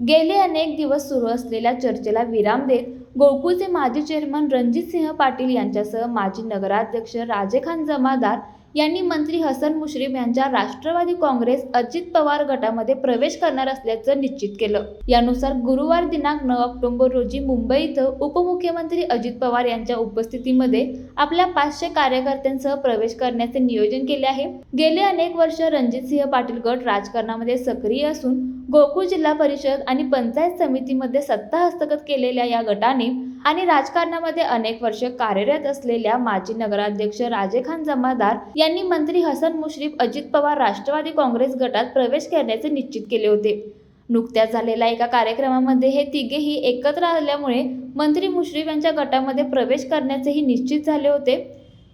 गेले अनेक दिवस सुरू असलेल्या चर्चेला विराम देत गोकुळचे माजी चेअरमन रणजितसिंह पाटील यांच्यासह माजी नगराध्यक्ष राजेखान जमादार यांनी मंत्री हसन मुश्रीफ यांच्या राष्ट्रवादी काँग्रेस अजित पवार गटामध्ये प्रवेश करणार असल्याचं निश्चित केलं. यानुसार गुरुवार दिनांक नऊ ऑक्टोबर रोजी मुंबई इथं उपमुख्यमंत्री अजित पवार यांच्या उपस्थितीमध्ये आपल्या पाचशे कार्यकर्त्यांसह प्रवेश करण्याचे नियोजन केले आहे. गेले अनेक वर्ष रणजितसिंह पाटील गट राजकारणामध्ये सक्रिय असून गोकुळ जिल्हा परिषद आणि पंचायत समितीमध्ये सत्ता हस्तगत केलेल्या या गटाने आणि राजकारणामध्ये अनेक वर्ष कार्यरत असलेल्या माजी नगराध्यक्ष राजेखान जमादार यांनी मंत्री हसन मुश्रीफ अजित पवार राष्ट्रवादी काँग्रेस गटात प्रवेश करण्याचे निश्चित केले होते. नुकत्याच झालेल्या एका कार्यक्रमामध्ये हे तिघेही एकत्र आल्यामुळे मंत्री मुश्रीफ यांच्या गटामध्ये प्रवेश करण्याचेही निश्चित झाले होते.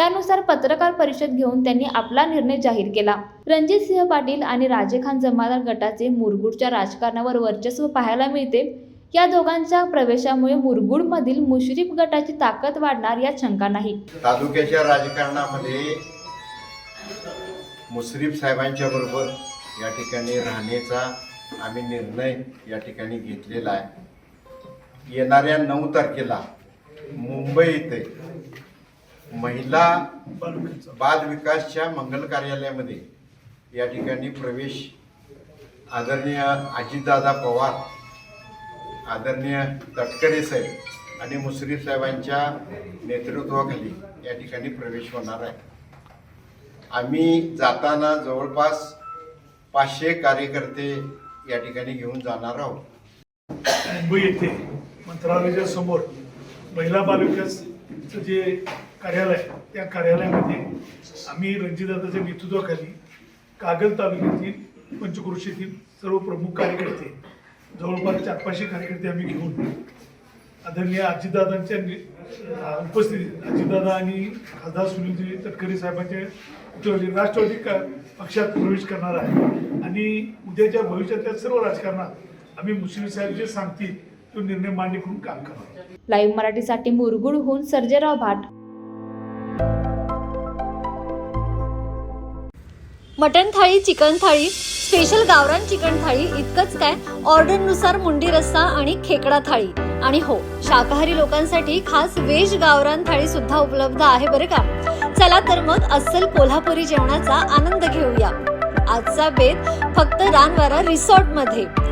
त्यानुसार पत्रकार परिषद घेऊन त्यांनी आपला निर्णय जाहीर केला. रणजित सिंह पाटील आणि राजे खान जमादार गटाचे मुरगुडच्या राजकारणावर वर्चस्व पाहायला मिळते. या दोघांच्या प्रवेशामुळे मुरगुडमधील मुश्रीफ गटाची ताकद वाढणार यात शंका नाही. तालुक्याच्या राजकारणामध्ये मुश्रीफ साहेबांच्या बरोबर या ठिकाणी राहण्याचा आम्ही निर्णय या ठिकाणी घेतलेला आहे. येणाऱ्या नऊ तारखेला मुंबई येथे महिला बाल विकासच्या मंगल कार्यालयामध्ये या ठिकाणी प्रवेश आदरणीय अजितदादा पवार आदरणीय तटकरे साहेब आणि मुसरी साहेबांच्या नेतृत्वाखाली या ठिकाणी प्रवेश होणार आहे. आम्ही जाताना जवळपास पाचशे कार्यकर्ते या ठिकाणी घेऊन जाणार आहोत. मुंबई येथे मंत्रालयाच्या समोर महिला तिचं जे कार्यालय त्या कार्यालयामध्ये आम्ही रणजितदादाच्या नेतृत्वाखाली कागल तालुक्यातील पंचक्रोशीतील सर्व प्रमुख कार्यकर्ते जवळपास चार पाचशे कार्यकर्ते आम्ही घेऊन आदरणीय अजितदादांच्या उपस्थितीत अजितदादा आणि खासदार सुनीलजी तटकरे साहेबांच्या राष्ट्रवादी का- पक्षात प्रवेश करणार आहे. आणि उद्याच्या भविष्यातल्या सर्व राजकारणात आम्ही मुश्रीफ साहेब जे सांगतील तो निर्णय मान्य करून काम करणार लाईव्ह मराठीसाठी मुरगुडहून Sarjerao Bhat. Mutton thali chicken thali special गावरान चिकन थाळी इतकंच काय? ऑर्डरनुसार मुंडी रस्सा आणि खेकडा थाळी. आणि हो शाकाहारी लोकांसाठी खास व्हेज गावरान थाळी सुद्धा उपलब्ध आहे बरं का? चला तर मग अस्सल कोल्हापुरी जेवणाचा आनंद घेऊया. आजचा बेत फक्त रानवारा रिसॉर्टमध्ये